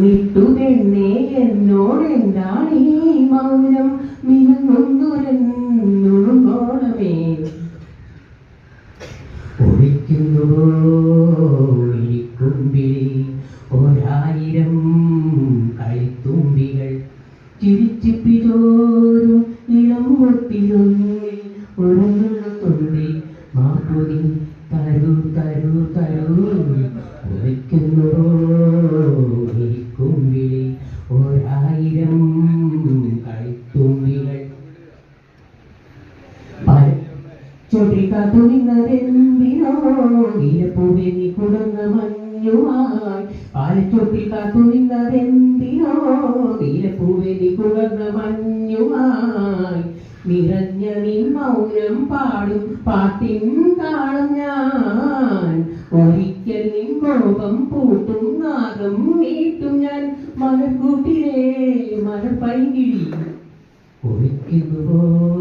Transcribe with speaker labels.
Speaker 1: വിട്ടുതെന്നേ എന്നോട് എന്താണ് ഈ മൗനം? കളിത്തുമ്പികൾ ചിരിച്ചിപ്പിതോറും ഇളം മുട്ടിലൊന്നിൽ ഉറങ്ങുന്ന തുള്ളി മാപ്പൊതി തരൂ തരൂ തരൂ ഒരായിരം കളിത്തുമ്പികൾ ചൊട്ടിക്കാത്തു നിന്നതെന്തിനോ നീലപ്പൂവെ നീ കുടങ്ങ മഞ്ഞുമായി പാലച്ചൊട്ടി കാത്തു നിന്നതെന്തിനോ നീലപ്പൂവെ നീ കുടങ്ങ മഞ്ഞുമായി നിറഞ്ഞ നിൻ മൗനം പാടും. പാട്ടിൻ കാണും ഞാൻ. ഒരിക്കൽ നിൻ കോപം പൂട്ടും നാഗം നീട്ടും ഞാൻ. മലർക്കൂട്ടിലെ മലർപ്പൈകിളി ഒളിക്കുന്നുവോ